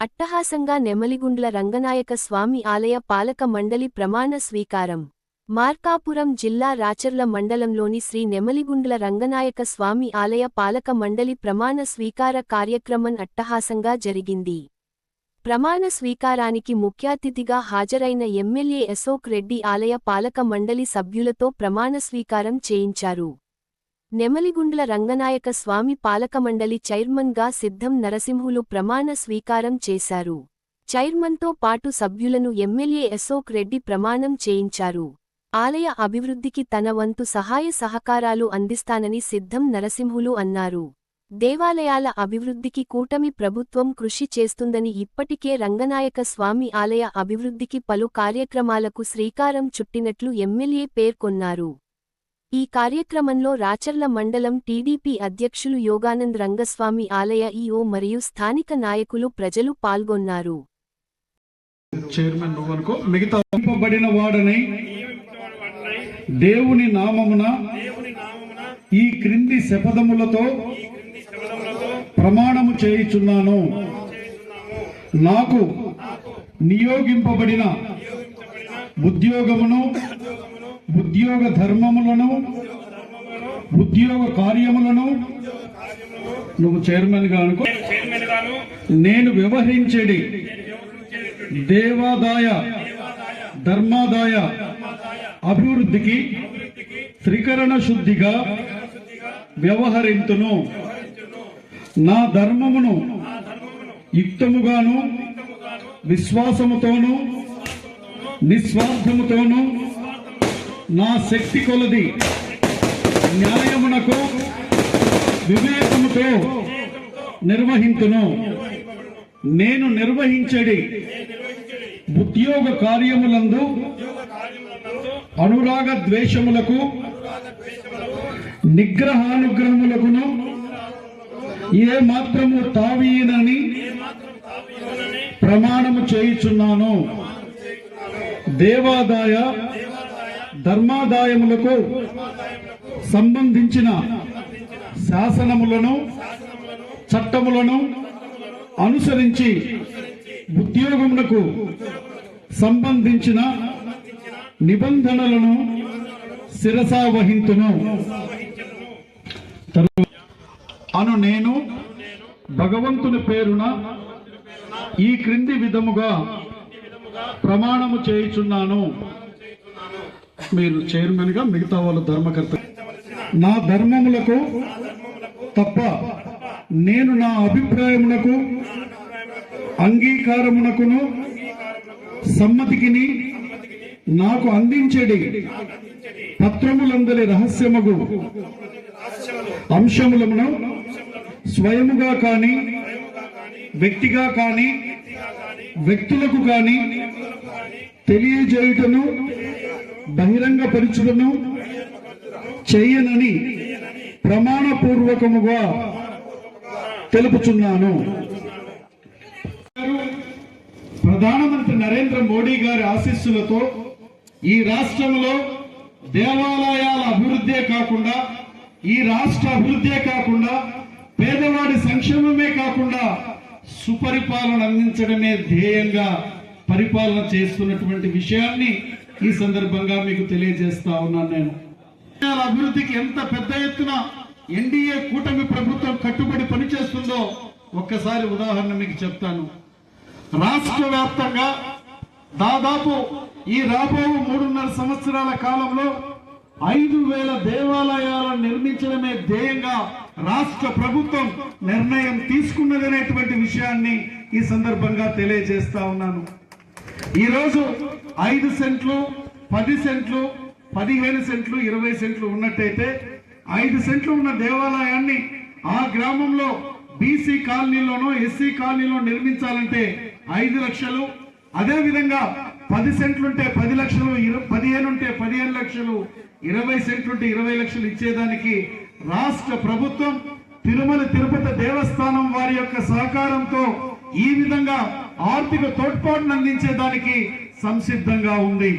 అట్టహాసంగా నెమలిగుండ్ల రంగనాయక స్వామి ఆలయ పాలక మండలి ప్రమాణ స్వీకారం. మార్కాపురం జిల్లా రాచర్ల మండలంలోని శ్రీ నెమలిగుండ్ల రంగనాయక స్వామి ఆలయ పాలక మండలి ప్రమాణ స్వీకార కార్యక్రమం అట్టహాసంగా జరిగింది. ప్రమాణ స్వీకారానికి ముఖ్యాతిథిగా హాజరైన ఎమ్మెల్యే అశోక్ రెడ్డి ఆలయ పాలక మండలి సభ్యులతో ప్రమాణ స్వీకారం చేయించారు. నెమలిగుండ్ల రంగనాయక స్వామి పాలకమండలి చైర్మన్గా సిద్ధం నరసింహులు ప్రమాణ స్వీకారం చేశారు. చైర్మన్తో పాటు సభ్యులను ఎమ్మెల్యే అశోక్ రెడ్డి ప్రమాణం చేయించారు. ఆలయ అభివృద్ధికి తన వంతు సహాయ సహకారాలు అందిస్తానని సిద్ధం నరసింహులు అన్నారు. దేవాలయాల అభివృద్ధికి కూటమి ప్రభుత్వం కృషి చేస్తుందని ఇప్పటికే రంగనాయక స్వామి ఆలయ అభివృద్ధికి పలు కార్యక్రమాలకు శ్రీకారం చుట్టినట్లు ఎమ్మెల్యే పేర్కొన్నారు. ఈ కార్యక్రమంలో రాచర్ల మండలం టీడీపీ అధ్యక్షులు యోగానంద్ రంగస్వామి ఆలయ ఈఓ మరియు స్థానిక నాయకులు ప్రజలు పాల్గొన్నారు. చైర్మన్ మిగతా పంపబడిన దేవుని నామమున ఈ క్రింది శపథములతో ప్రమాణము చేయుచున్నాను. నాకు నియోగింపబడిన ఉద్యోగమును ఉద్యోగ ధర్మములను ఉద్యోగ కార్యములను నువ్వు చైర్మన్గా అనుకో నేను వ్యవహరించేది దేవాదాయ ధర్మాదాయ అభివృద్ధికి త్రికరణ శుద్ధిగా వ్యవహరింతును. నా ధర్మమును యుక్తముగాను విశ్వాసముతోను నిస్వార్థముతోను నా శక్తి కొలది. న్యాయమునకు వివేకముతో నిర్వహించును నేను నిర్వహించడి. ఉద్యోగ కార్యములందు అనురాగ ద్వేషములకు నిగ్రహానుగ్రహములకును ఏ మాత్రము తావీనని ప్రమాణము చేయుచున్నాను. దేవాదాయ ధర్మాదాయములకు సంబంధించిన శాసనములను చట్టములను అనుసరించి ఉద్యోగములకు సంబంధించిన నిబంధనలను శిరసా వహింతును అను నేను భగవంతుని పేరున ఈ క్రింది విధముగా ప్రమాణము చేయుచున్నాను. మీరు చైర్మన్గా మిగతా వాళ్ళ ధర్మకర్త నా ధర్మములకు తప్ప నేను నా అభిప్రాయమునకు అంగీకారమునకును సమ్మతికిని నాకు అందించేది పత్రములందరి రహస్యముగు అంశములను స్వయముగా కాని వ్యక్తిగా కాని వ్యక్తులకు కాని తెలియజేయుటను బహిరంగ బహిరంగపరచుటను చేయనని ప్రమాణపూర్వకముగా తెలుపుచున్నాను. ప్రధానమంత్రి నరేంద్ర మోడీ గారి ఆశీస్సులతో ఈ రాష్ట్రంలో దేవాలయాల అభివృద్ధే కాకుండా ఈ రాష్ట్ర అభివృద్ధే కాకుండా పేదవాడి సంక్షేమమే కాకుండా సుపరిపాలన అందించడమే ధ్యేయంగా పరిపాలన చేస్తున్నటువంటి విషయాన్ని ఈ సందర్భంగా మీకు తెలియజేస్తా ఉన్నాను నేను. అభివృద్ధికి ఎంత పెద్ద ఎత్తున ఎన్డీఏ కూటమి ప్రభుత్వం కట్టుబడి పనిచేస్తుందో ఒక్కసారి ఉదాహరణ మీకు చెప్తాను. రాష్ట్ర వ్యాప్తంగా దాదాపు ఈ రాబో మూడున్నర సంవత్సరాల కాలంలో ఐదు వేల దేవాలయాలను నిర్మించడమే ధ్యేయంగా రాష్ట్ర ప్రభుత్వం నిర్ణయం తీసుకున్నదనేటువంటి విషయాన్ని ఈ సందర్భంగా తెలియజేస్తా ఉన్నాను. ఈరోజు ఐదు సెంట్లు పది సెంట్లు పదిహేను సెంట్లు ఇరవై సెంట్లు ఉన్నట్టయితే ఐదు సెంట్లు ఉన్న దేవాలయాన్ని ఆ గ్రామంలో బీసీ కాలనీలోనో ఎస్సీ కాలనీలో నిర్మించాలంటే ఐదు లక్షలు. అదే విధంగా పది సెంట్లుంటే పది లక్షలు పదిహేను ఉంటే పదిహేను లక్షలు ఇరవై సెంట్లుంటే ఇరవై లక్షలు ఇచ్చేదానికి రాష్ట్ర ప్రభుత్వం తిరుమల తిరుపతి దేవస్థానం వారి యొక్క సహకారంతో ఈ విధంగా ఆర్థిక తోడ్పాటును అందించేదానికి సంసిద్ధంగా ఉంది.